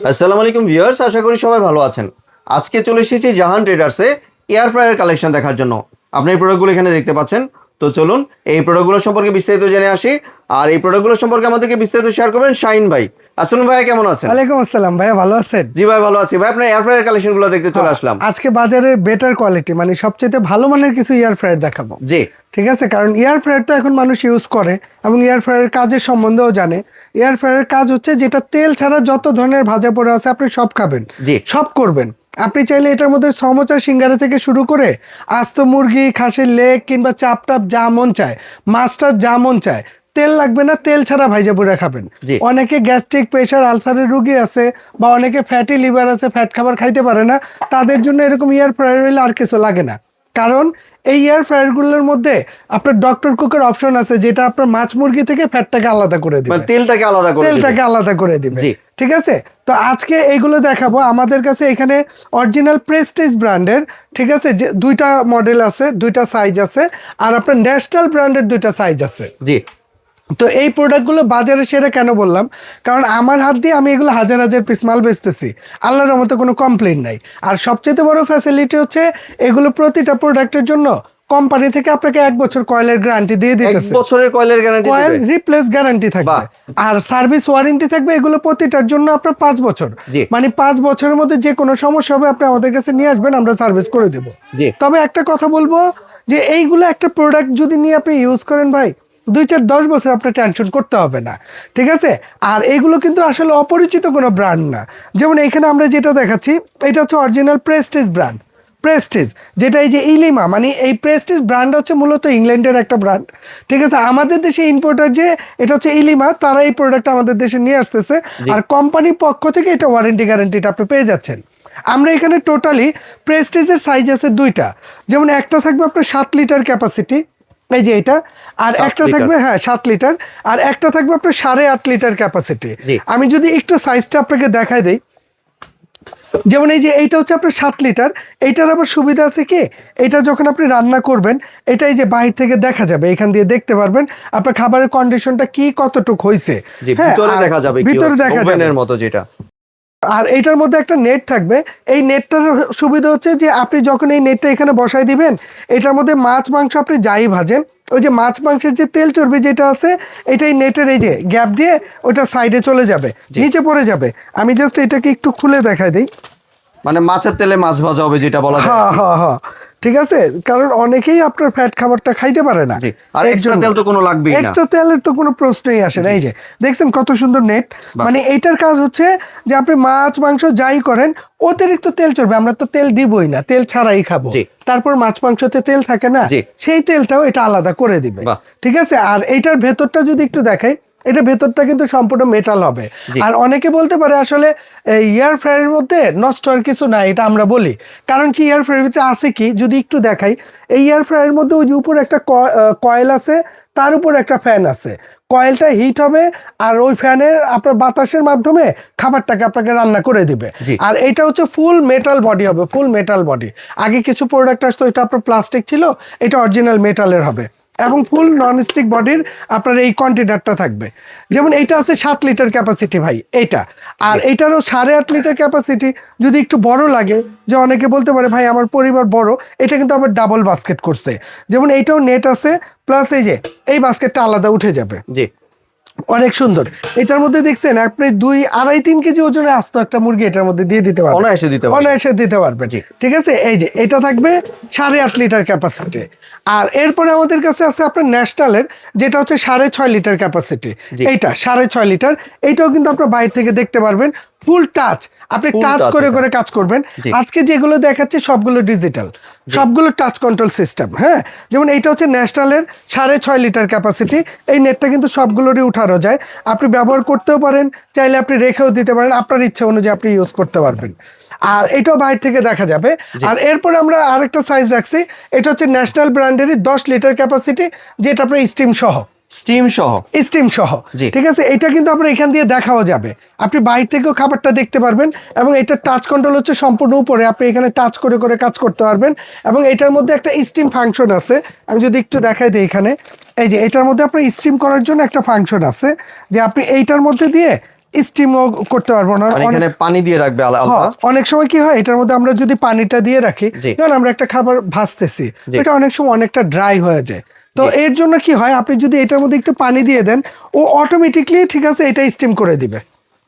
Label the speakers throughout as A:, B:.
A: আসসালামু আলাইকুম ভিউয়ার্স, আশা করি সবাই ভালো আছেন। আজকে চলে এসেছি জাহান ট্রেডার্সে এয়ার ফ্রায়ার কালেকশন দেখার জন্য। আপনি এই প্রোডাক্টগুলো এখানে দেখতে পাচ্ছেন। তো চলুন, এই প্রোডাক্টগুলো সম্পর্কে বিস্তারিত জেনে আসি। আর এই প্রোডাক্টগুলো সম্পর্কে আমাদেরকে বিস্তারিত শেয়ার করবেন শাইন ভাই। আসসালাম ভাই কেমন আছেন?
B: ওয়ালাইকুম আসসালাম ভাইয়া ভালো আছেন?
A: জি ভাই ভালো আছি। ভাই আপনার এয়ার ফ্রায়ার কালেকশনগুলো দেখতে চলে আসলাম।
B: আজকে বাজারে বেটার কোয়ালিটি মানে সবচেয়ে ভালো মানের কিছু ইয়ার ফ্রায়ার দেখাবো।
A: জি।
B: ঠিক আছে? কারণ এয়ার ফ্রায়ার তো এখন মানুষ ইউজ করে এবং এয়ার ফ্রায়ারের কাজের সম্বন্ধেও জানে। এয়ার ফ্রায়ারের কাজ হচ্ছে যেটা তেল ছাড়া যত ধরনের ভাজা পড়ে আছে আপনি সব খাবেন।
A: জি।
B: সব করবেন। আপনি চাইলে এটার মধ্যে সমোচা সিঙ্গারা থেকে শুরু করে আস্ত মুরগি খাসির লেগ কিংবা চাপটাপ যা মন চায় মাছটার যা মন চায় তেল লাগবে না তেল ছাড়া ভাইজা পুরা খাবেন। অনেকে গ্যাস্ট্রিক প্রেশার আলসারের রুগী আছে বা অনেকে ফ্যাটি লিভার আছে ফ্যাট খাবার খাইতে পারে না তাদের জন্য এরকম ইয়ার ফ্রায়ার হলে আর কিছু লাগে না। কারণ এই এয়ার ফ্রায়ারগুলোর মধ্যে আপনার ডক্টর কুকের অপশন আছে যেটা আপনার মাছ মুরগি থেকে ফ্যাটটাকে আলাদা করে
A: মানে
B: দিবে
A: তেলটাকে আলাদা করে দিবে।
B: তেলটাকে আলাদা করে দিবে। ঠিক আছে? তো আজকে এইগুলো দেখাবো। আমাদের কাছে এখানে অরিজিনাল প্রেস্টিজ ব্র্যান্ডের ঠিক আছে? যে দুইটা মডেল আছে দুইটা সাইজ আছে আর আপনার ন্যাশনাল ব্র্যান্ডের দুইটা সাইজ আছে।
A: জি।
B: তো এই প্রোডাক্টগুলো বাজারে সেরা কেন বললাম? কারণ আমার হাত দিয়ে আমি এগুলো হাজার হাজার পিস মাল বেচতেছি। আল্লাহর মতো কোনো কমপ্লেন নাই। আর সবচেয়ে বড় ফ্যাসিলিটি হচ্ছে এগুলো প্রতিটা প্রোডাক্টের জন্য কোম্পানি থেকে আপনাকে এক বছর কয়েলের গ্যারান্টি দিয়ে
A: এক
B: দিতেছে।
A: বছরের কয়েলের গ্যারান্টি
B: কয়েল রিপ্লেস গ্যারান্টি থাকবে। আর সার্ভিস ওয়ারেন্টি থাকবে এগুলো প্রতিটার জন্য আপনার পাঁচ বছর। মানে পাঁচ বছরের মধ্যে যে কোনো সমস্যা হবে আপনি আমাদের কাছে নিয়ে আসবেন আমরা সার্ভিস করে দেবো। তবে একটা কথা বলব যে এইগুলো একটা প্রোডাক্ট যদি নিয়ে আপনি ইউজ করেন ভাই দুই চার দশ বছর আপনার টেনশন করতে হবে না ঠিক আছে? আর এগুলো কিন্তু আসলে অপরিচিত কোনো ব্র্যান্ড না। যেমন এখানে আমরা যেটা দেখাচ্ছি এটা হচ্ছে অরিজিনাল প্রেস্টিজ ব্র্যান্ড প্রেস্টিজ যেটা এই যে ইলিমা মানে এই প্রেস্টিজ ব্র্যান্ড হচ্ছে মূলত ইংল্যান্ডের একটা ব্র্যান্ড ঠিক আছে? আমাদের দেশে ইম্পোর্টার যে এটা হচ্ছে ইলিমা তারা এই প্রোডাক্ট আমাদের দেশে নিয়ে আসতেছে। আর কোম্পানির পক্ষ থেকে এটা ওয়ারেন্টি গ্যারান্টিটা আপনি পেয়ে যাচ্ছেন। আমরা এখানে টোটালি প্রেস্টিজের সাইজ আছে দুইটা। যেমন একটা থাকবে আপনার সাত লিটার ক্যাপাসিটি এই যে এটা আর একটা থাকবে হ্যাঁ সাত লিটার আর একটা থাকবে আপনার সাড়ে আট লিটার ক্যাপাসিটি আমি যদি একটু সাইজটা আপনাকে দেখাই দিই। যেমন এই যে এইটা হচ্ছে আপনার সাত লিটার এইটার আবার সুবিধা আছে কি? এটা যখন আপনি রান্না করবেন এটা এই যে বাহির থেকে দেখা যাবে এখান দিয়ে দেখতে পারবেন আপনার খাবারের কন্ডিশনটা কি কতটুক হয়েছে হ্যাঁ,
A: ভিতরে দেখা যাবে
B: ভিতরে দেখা যাবে।
A: মতো যেটা।
B: আর এইটার মধ্যে একটা নেট থাকবে। এই নেটটার সুবিধা হচ্ছে যে আপনি যখন এই নেটটা এখানে বসাই দিবেন এটার মধ্যে মাছ মাংস আপনি যাই ভাজেন ওই যে মাছ মাংসের যে তেল চর্বি যেটা আছে এটা এই নেটের এই যে গ্যাপ দিয়ে ওটা সাইডে চলে যাবে নিচে পড়ে যাবে। আমি জাস্ট এটাকে একটু খুলে দেখাই দিই।
A: মানে মাছের তেলে মাছ ভাজা হবে যেটা বলা হয়
B: হ্যাঁ হ্যাঁ হ্যাঁ। ঠিক আছে? কারণ অনেকেই আপনার ফ্যাট খাবারটা খাইতে পারে না।
A: আর এক্সট্রা তেল তো কোনো লাগবেই না।
B: এক্সট্রা তেলের তো কোনো প্রশ্নই আসে না। এই যে দেখছেন কত সুন্দর নেট মানে এইটার কাজ হচ্ছে যে আপনি মাছ মাংস যাই করেন অতিরিক্ত তেল চড়বে। আমরা তো তেল দিবই না তেল ছাড়াই খাব। তারপর মাছ মাংসতে তেল থাকে না? সেই তেলটাও এটা আলাদা করে দিবে। ঠিক আছে? আর এইটার ভেতরটা যদি একটু দেখাই এটা ভেতরটা কিন্তু সম্পূর্ণ মেটাল হবে। আর অনেকে বলতে পারে আসলে এয়ার ফ্রায়ারের মধ্যে নষ্ট হওয়ার কিছু না এটা আমরা বলি। কারণ কি এয়ার ফ্রায়ার ভিতরে আছে কি? যদি একটু দেখাই এই এয়ার ফ্রায়ারের মধ্যে ওই যে উপরে একটা কয়েল আছে তার উপর একটা ফ্যান আছে। কয়েলটা হিট হবে আর ওই ফ্যানের আপনার বাতাসের মাধ্যমে খাবারটাকে আপনাকে রান্না করে দিবে। আর এটা হচ্ছে ফুল মেটাল বডি হবে ফুল মেটাল বডি আগে কিছু প্রোডাক্ট আসতো এটা আপনার প্লাস্টিক ছিল এটা অরিজিনাল মেটালের হবে। এবং ফুল ননস্টিক বডির আপনার এই কন্টেনারটা থাকবে। যেমন এইটা আছে সাত লিটার ক্যাপাসিটি ভাই এইটা। আর এইটারও সাড়ে আট লিটার ক্যাপাসিটি যদি একটু বড় লাগে যে অনেকে বলতে পারে ভাই আমার পরিবার বড় এটা কিন্তু আবার ডাবল বাস্কেট করছে। যেমন এইটাও নেট আছে প্লাস এই যে এই বাস্কেটটা আলাদা উঠে যাবে।
A: জি।
B: অনেক সুন্দর। এটার মধ্যে দেখছেন আপনি দুই আড়াই তিন কেজি ওজনের আস্ত একটা মুরগি এটার মধ্যে দিয়ে দিতে পারবেন।
A: অনায়াসে দিতে পারবেন।
B: অনায়াসে দিতে পারবেন। ঠিক আছে? এই যে এটা থাকবে সাড়ে আট লিটার ক্যাপাসিটি আর এরপরে আমাদের কাছে আছে আপনার ন্যাশনালের যেটা হচ্ছে সাড়ে ছয় লিটার ক্যাপাসিটি এইটা সাড়ে ছয় লিটার। এইটাও কিন্তু আপনার বাইরে থেকে দেখতে পারবেন। ফুল টাচ আপনি টাচ করে করে কাজ করবেন। আজকে যেগুলো দেখাচ্ছে সবগুলো ডিজিটাল সবগুলো টাচ কন্ট্রোল সিস্টেম হ্যাঁ? যেমন এইটা হচ্ছে ন্যাশনালের সাড়ে ছয় লিটার ক্যাপাসিটি এই নেটটা কিন্তু সবগুলোরই উঠানো যায়। আপনি ব্যবহার করতেও পারেন চাইলে আপনি রেখেও দিতে পারেন। আপনার ইচ্ছা অনুযায়ী আপনি ইউজ করতে পারবেন। আর এটাও বাইরে থেকে দেখা যাবে। আর এরপরে আমরা আরেকটা সাইজ রাখছি। এটা হচ্ছে ন্যাশনাল ব্র্যান্ডেরই দশ লিটার ক্যাপাসিটি যেটা আপনার স্টিম সহ।
A: স্টিম সহ।
B: স্টিম সহ। ঠিক আছে? এটা কিন্তু আপনার এখান দিয়ে দেখাও যাবে। আপনি বাইরে থেকেও খাবারটা দেখতে পারবেন এবং এটা টাচ কন্ট্রোল হচ্ছে সম্পূর্ণ উপরে। আপনি এখানে টাচ করে করে কাজ করতে পারবেন এবং এটার মধ্যে একটা স্টিম ফাংশন আছে। আমি যদি একটু দেখাই দিই এখানে। এই যে এটার মধ্যে আপনার স্টিম করার জন্য একটা ফাংশন আছে যে আপনি এইটার মধ্যে দিয়ে স্টিমও করতে পারব না।
A: মানে এখানে পানি দিয়ে রাখবে
B: হ্যাঁ, অনেক সময় কি হয় এটার মধ্যে আমরা যদি পানিটা দিয়ে রাখি। যেমন আমরা একটা খাবার ভাজতেছি। এটা অনেক সময় অনেকটা ড্রাই হয়ে যায়। তো এর জন্য কি হয় আপনি যদি এটার মধ্যে একটু পানি দিয়ে দেন ও অটোমেটিকলি ঠিক আছে এটা স্টিম করে দিবে।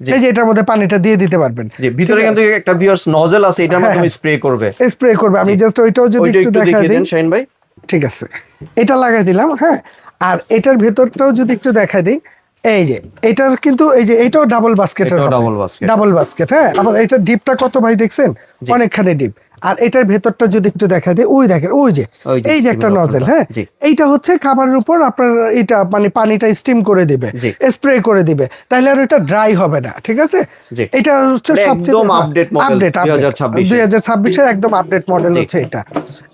B: এই যে এটার মধ্যে পানিটা দিয়ে দিতে পারবেন।
A: ভিতরে কিন্তু একটা ভিউয়ার্স নজেল আছে এটার মাধ্যমে স্প্রে করবে।
B: স্প্রে করবে। আমি জাস্ট ওইটাও যদি একটু
A: একটু
B: দেখা
A: দেখিয়ে দেন শাহিন ভাই।
B: ঠিক আছে। এটা লাগাই দিলাম হ্যাঁ। আর এটার ভেতরটাও যদি একটু দেখা দিই এই যে এটার কিন্তু এই যে এটাও double
A: basket double basket।
B: Double basket হ্যাঁ? আবার এটার ডিপটা কত ভাই দেখছেন? অনেকখানি ডিপ আর এটার ভেতরটা যদি একটু দেখা দিই ওই দেখেন ওই যে এই যে একটা নজেল হ্যাঁ? এইটা হচ্ছে খাবারের উপর আপনার এটা মানে পানিটা স্টিম করে দিবে স্প্রে করে দিবে। তাহলে আর এটা ড্রাই হবে না ঠিক আছে? এটা হচ্ছে
A: মানে
B: সবচেয়ে
A: model,
B: আপডেট
A: 2026
B: দুই হাজার ছাব্বিশের একদম আপডেট মডেল হচ্ছে এটা।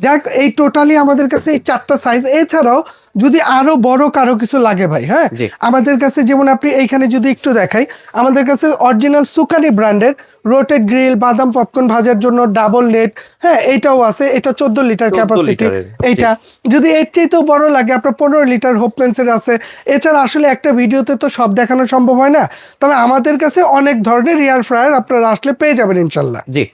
B: যাক এই টোটালি আমাদের কাছে এই চারটা সাইজ এছাড়াও যদি আরও বড় কারও কিছু লাগে ভাই হ্যাঁ? আমাদের কাছে যেমন আপনি এইখানে যদি একটু দেখাই আমাদের কাছে অরিজিনাল সুকানি ব্র্যান্ডের রোটেড গ্রিল বাদাম পপকর্ন ভাজার জন্য ডাবল নেট হ্যাঁ এটাও আছে এটা চোদ্দ লিটার ক্যাপাসিটি। এইটা। যদি এর চাইতেও বড় লাগে আপনার পনেরো লিটার হোপমেন্সের আছে। এছাড়া আসলে একটা ভিডিওতে তো সব দেখানো সম্ভব হয় না তবে আমাদের কাছে অনেক ধরনের এয়ার ফ্রায়ার আপনারা আসলে পেয়ে যাবেন ইনশাল্লাহ।
A: জি।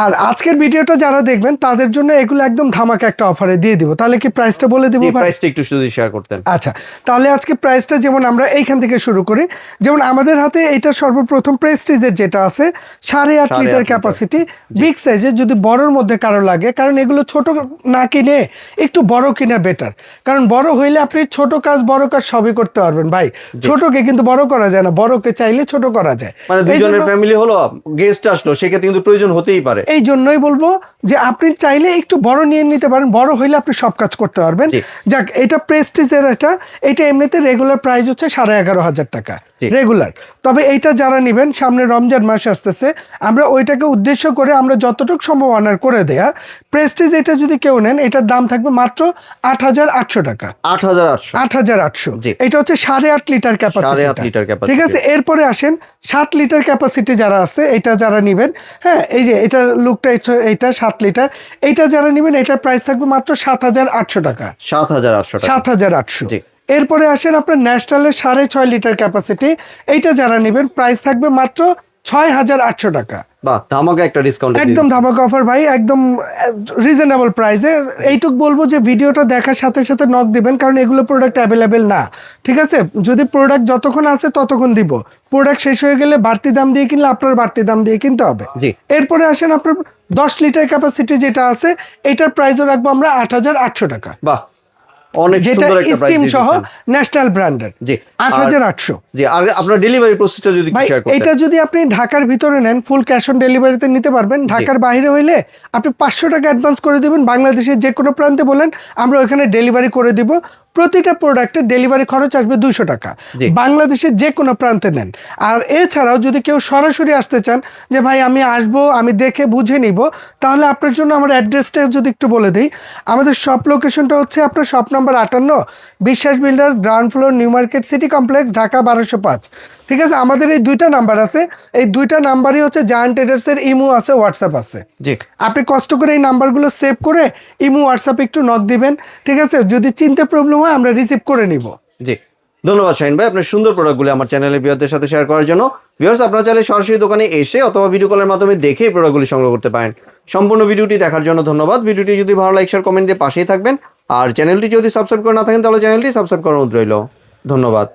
B: আর আজকের ভিডিওটা যারা দেখবেন তাদের জন্য এগুলো একদম ধামাকা একটা অফারে দিয়ে দিব। তাহলে কি প্রাইসটা বলে দিব
A: প্রাইসটা একটু যদি শেয়ার করতেন।
B: আচ্ছা তাহলে আজকে প্রাইসটা যেমন আমরা এইখান থেকে শুরু করি যেমন আমাদের হাতে এটা সর্বপ্রথম প্রেস্টিজের যেটা আছে সাড়ে আট লিটার। ক্যাপাসিটি বিগ সাইজের যদি বড়র মধ্যে কারও লাগে কারণ এগুলো ছোট না কিনে একটু বড় কিনা বেটার কারণ বড় হইলে আপনি ছোট কাজ বড় কাজ সবই করতে পারবেন ভাই। ছোটকে কিন্তু বড় করা যায় না বড়কে চাইলে ছোট করা যায়।
A: মানে
B: এই
A: দুইজনের ফ্যামিলি হলো গেস্ট আসলো সেক্ষেত্রে কিন্তু প্রয়োজন হতেই পারে।
B: এই জন্যই বলব যে আপনি চাইলে একটু বড় নিয়ে নিতে পারেন। বড় হইলে আপনি সব কাজ করতে পারবেন। যাক এটা প্রেস্টিজের এটা এটা এমনিতে রেগুলার প্রাইস হচ্ছে সাড়ে এগারো হাজার টাকা। রেগুলার তবে এইটা যারা নেবেন সামনে রমজান মাস আসতেছে আমরা ওইটাকে উদ্দেশ্য করে আমরা যতটুকু সম্ভব অনার করে দেয়া। প্রেস্টিজ এটা যদি কেউ নেন এটার দাম থাকবে মাত্র আট হাজার আটশো টাকা।
A: আট হাজার আটশো।
B: আট হাজার আটশো। এটা হচ্ছে সাড়ে আট লিটার ক্যাপাসিটি
A: লিটার।
B: ঠিক আছে? এরপরে আসেন সাত লিটার ক্যাপাসিটি যারা আছে এটা যারা নেবেন হ্যাঁ এই যে এটা লুকটা এটা সাত লিটার। এইটা যারা নেবেন এটার প্রাইস থাকবে মাত্র সাত হাজার আটশো টাকা।
A: সাত হাজার আটশো
B: সাত হাজার আটশো। এরপরে আসেন আপনার ন্যাশনালের সাড়ে ছয় লিটার ক্যাপাসিটি এইটা যারা নেবেন প্রাইস থাকবে মাত্র ছয় হাজার আটশো টাকা।
A: ধামাকা একটা ডিসকাউন্ট
B: একদম ধামাকা অফার ভাই একদম রিজনেবল প্রাইসে এইটুক বলব যে ভিডিওটা দেখার সাথে সাথে নক দিবেন কারণ এগুলো প্রোডাক্ট অ্যাভেলেবেল না। ঠিক আছে? যদি প্রোডাক্ট যতক্ষণ আছে ততক্ষণ দিব। প্রোডাক্ট শেষ হয়ে গেলে বাড়তি দাম দিয়ে কিনলে আপনার বাড়তি দাম দিয়ে কিনতে হবে।
A: জি।
B: এরপরে আসেন আপনার দশ লিটার ক্যাপাসিটি যেটা আছে এটার প্রাইসও রাখব আমরা আট হাজার আটশো টাকা।
A: বাহ অনেক সুন্দর একটা
B: স্টিম সহ ন্যাশনাল ব্র্যান্ডের
A: জি।
B: আট
A: আর- জি আপনার ডেলিভারি প্রসেসটা যদি শেয়ার
B: এটা যদি আপনি ঢাকার ভিতরে নেন ফুল ক্যাশ অন ডেলিভারিতে নিতে পারবেন। ঢাকার বাইরে হইলে আপনি পাঁচশো টাকা অ্যাডভান্স করে দিবেন। বাংলাদেশের যে কোনো প্রান্তে বলেন আমরা ওখানে ডেলিভারি করে দিব। প্রতিটা প্রোডাক্টের ডেলিভারি খরচ আসবে দুশো টাকা।
A: বাংলাদেশে
B: বাংলাদেশের যে কোনো প্রান্তে নেন। আর এছাড়াও যদি কেউ সরাসরি আসতে চান যে ভাই আমি আসব আমি দেখে বুঝে নিব তাহলে আপনার জন্য আমার অ্যাড্রেসটা যদি একটু বলে দিই। আমাদের শপ লোকেশনটা হচ্ছে আপনার শপ নাম্বার আটান্ন Biswas builders ground floor new market city complex Dhaka বারোশো পাঁচ। ঠিক আছে? আমাদের এই দুইটা নাম্বার আছে। এই দুইটা নাম্বারই হচ্ছে জায়ান্ট ট্রেডার্সের ইমো আছে হোয়াটসঅ্যাপ আছে।
A: জি।
B: আপনি কষ্ট করে এই নাম্বারগুলো সেভ করে ইমো হোয়াটসঅ্যাপে একটু নক দিবেন। ঠিক আছে? যদি চিনতে প্রবলেম হয় আমরা রিসিভ করে নিব।
A: জি। ধন্যবাদ শাহিন ভাই আপনার সুন্দর প্রোডাক্টগুলো আমার চ্যানেলে বিয়ারদের সাথে শেয়ার করার জন্য। ভিউয়ার্স আপনারা চাইলে সরাসরি দোকানে এসে অথবা ভিডিও কলের মাধ্যমে দেখে এই প্রোডাক্টগুলি সংগ্রহ করতে পারেন। সম্পূর্ণ ভিডিওটি দেখার জন্য ধন্যবাদ। ভিডিওটি যদি ভালো লাইক শেয়ার কমেন্ট দিয়ে পাশেই থাকবেন। আর চ্যানেলটি যদি সাবস্ক্রাইব করে না থাকেন তাহলে চ্যানেলটি সাবস্ক্রাইব করার অনুরোধ রইল। ধন্যবাদ।